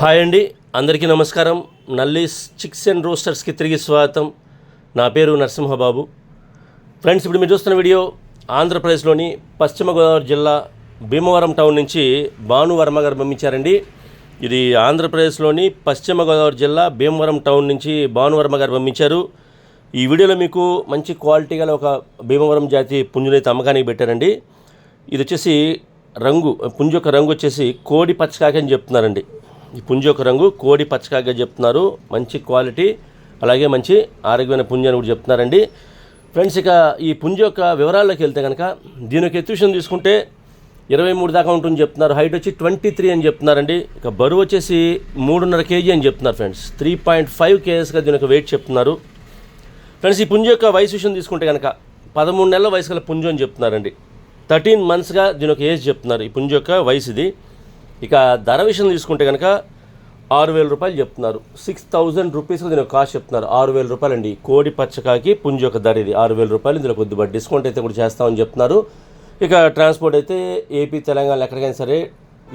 Hi అండి. అందరికీ నమస్కారం. నల్లీస్ చిక్స్ అండ్ రోస్టర్స్కి తిరిగి స్వాగతం. నా పేరు నరసింహబాబు. ఫ్రెండ్స్ ఇప్పుడు మీరు చూస్తున్న వీడియో ఆంధ్రప్రదేశ్లోని పశ్చిమ గోదావరి జిల్లా భీమవరం టౌన్ నుంచి భానువర్మ గారు పంపించారండి. ఇది ఆంధ్రప్రదేశ్లోని పశ్చిమ గోదావరి జిల్లా భీమవరం టౌన్ నుంచి భానువర్మ గారు పంపించారు. ఈ వీడియోలో మీకు మంచి క్వాలిటీ గల ఒక భీమవరం జాతి పుంజునైతే అమ్మకానికి పెట్టారండి. ఇది వచ్చేసి రంగు పుంజు యొక్క రంగు వచ్చేసి కోడి పచ్చకాకి అని చెప్తున్నారండి. ఈ పుంజు యొక్క రంగు కోడి పచ్చకాకిగా చెప్తున్నారు. మంచి క్వాలిటీ అలాగే మంచి ఆరోగ్యమైన పుంజు అని కూడా చెప్తున్నారండి. ఫ్రెండ్స్ ఇక ఈ పుంజు యొక్క వివరాల్లోకి వెళ్తే కనుక దీని యొక్క ఎత్తుషన్ తీసుకుంటే ఇరవై మూడు దాకా ఉంటుంది చెప్తున్నారు. హైట్ వచ్చి ట్వంటీ త్రీ అని చెప్తున్నారండి. ఇక బరువు వచ్చేసి మూడున్నర కేజీ అని చెప్తున్నారు ఫ్రెండ్స్. త్రీ పాయింట్ ఫైవ్ కేజెస్గా దీని యొక్క వెయిట్ చెప్తున్నారు. ఫ్రెండ్స్ ఈ పుంజు యొక్క వయసు విషయం తీసుకుంటే కనుక పదమూడు నెలల వయసు గల పుంజు అని చెప్తున్నారండి. థర్టీన్ మంత్స్గా దీని యొక్క ఏజ్ చెప్తున్నారు. ఈ పుంజ యొక్క వయసు ఇది. ఇక ధర విషయం తీసుకుంటే కనుక ఆరు వేల రూపాయలు చెప్తున్నారు. సిక్స్ థౌజండ్ రూపీస్ దీని యొక్క కాస్ట్ చెప్తున్నారు. ఆరు వేల రూపాయలు అండి కోడి పచ్చకాకి పుంజు యొక్క ధర ఇది. ఆరు వేల రూపాయలు ఇందులో కొద్దిగా డిస్కౌంట్ అయితే కూడా చేస్తామని చెప్తున్నారు. ఇక ట్రాన్స్పోర్ట్ అయితే ఏపీ తెలంగాణ ఎక్కడికైనా సరే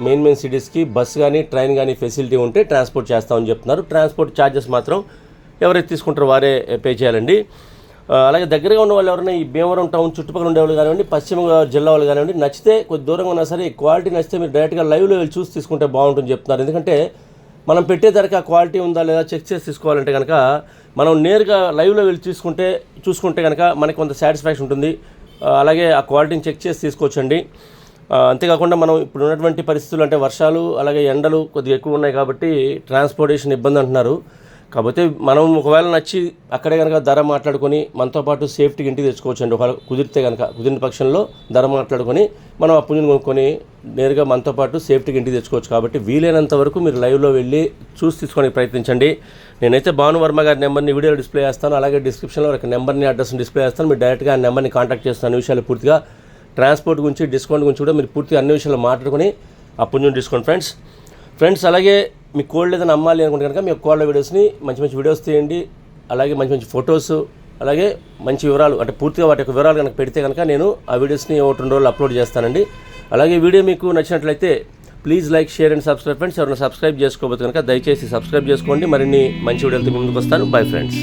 మెయిన్ మెయిన్ సిటీస్కి బస్సు కానీ ట్రైన్ కానీ ఫెసిలిటీ ఉంటే ట్రాన్స్పోర్ట్ చేస్తామని చెప్తున్నారు. ట్రాన్స్పోర్ట్ ఛార్జెస్ మాత్రం ఎవరైతే తీసుకుంటారో వారే పే చేయాలండి. అలాగే దగ్గరగా ఉన్న వాళ్ళు ఎవరైనా ఈ భీమవరం టౌన్ చుట్టుపక్కల ఉండేవాళ్ళు కానివ్వండి పశ్చిమ గోదావరి జిల్లా వాళ్ళు కానివ్వండి నచ్చితే కొద్ది దూరంగా ఉన్నా సరే ఈ క్వాలిటీ నచ్చితే మీరు డైరెక్ట్గా లైవ్లో వెళ్ళి చూసి తీసుకుంటే బాగుంటుంది చెప్తున్నారు. ఎందుకంటే మనం పెట్టే ధరకు ఆ క్వాలిటీ ఉందా లేదా చెక్ చేసి తీసుకోవాలంటే కనుక మనం నేరుగా లైవ్లో వెళ్ళి తీసుకుంటే చూసుకుంటే కనుక మనకి కొంత సాటిస్ఫాక్షన్ ఉంటుంది. అలాగే ఆ క్వాలిటీని చెక్ చేసి తీసుకోవచ్చండి. అంతేకాకుండా మనం ఇప్పుడు ఉన్నటువంటి పరిస్థితులు అంటే వర్షాలు అలాగే ఎండలు కొద్దిగా ఎక్కువ ఉన్నాయి కాబట్టి ట్రాన్స్పోర్టేషన్ ఇబ్బంది అంటున్నారు. కాకపోతే మనం ఒకవేళ నచ్చి అక్కడే కనుక ధర మాట్లాడుకొని మనతో పాటు సేఫ్టీకి ఇంటికి తెచ్చుకోవచ్చు అండి ఒకవేళ కుదిరితే కనుక కుదిరిన పక్షంలో ధర మాట్లాడుకొని మనం ఆ పుంజుని కొనుక్కొని నేరుగా మనతో పాటు సేఫ్టీకి ఇంటికి తెచ్చుకోవచ్చు. కాబట్టి వీలైనంత వరకు మీరు లైవ్లో వెళ్ళి చూసి తీసుకోవడానికి ప్రయత్నించండి. నేనైతే భానువర్మ గారి నెంబర్ని వీడియోలో డిస్ప్లే చేస్తాను. అలాగే డిస్క్రిప్షన్లో ఒక నెంబర్ని అడ్రస్ని డిస్ప్లే చేస్తాను. మీరు డైరెక్ట్గా ఆ నెంబర్ని కాంటాక్ట్ చేస్తాను విషయాలు పూర్తిగా ట్రాన్స్పోర్ట్ గురించి డిస్కౌంట్ గురించి కూడా మీరు పూర్తిగా అన్ని విషయాలు మాట్లాడుకొని ఆ పుంజుని డిస్కౌంట్ ఫ్రెండ్స్. ఫ్రెండ్స్ అలాగే మీ కోల్డ్ ఏదైనా అమ్మాలి అనుకుంటే కనుక మీ కోళ్ళ వీడియోస్ని మంచి మంచి వీడియోస్ తీయండి. అలాగే మంచి మంచి ఫొటోస్ అలాగే మంచి వివరాలు అంటే పూర్తిగా వాటి యొక్క వివరాలు కనుక పెడితే కనుక నేను ఆ వీడియోస్ని ఒకటి రెండు రోజులు అప్లోడ్ చేస్తానండి. అలాగే వీడియో మీకు నచ్చినట్లయితే please like share and subscribe friends. ఎవరైనా సబ్స్క్రైబ్ చేసుకోబోతు కనుక దయచేసి సబ్స్క్రైబ్ చేసుకోండి. మరిన్ని మంచి వీడియోలతో ముందుకు వస్తాను. Bye friends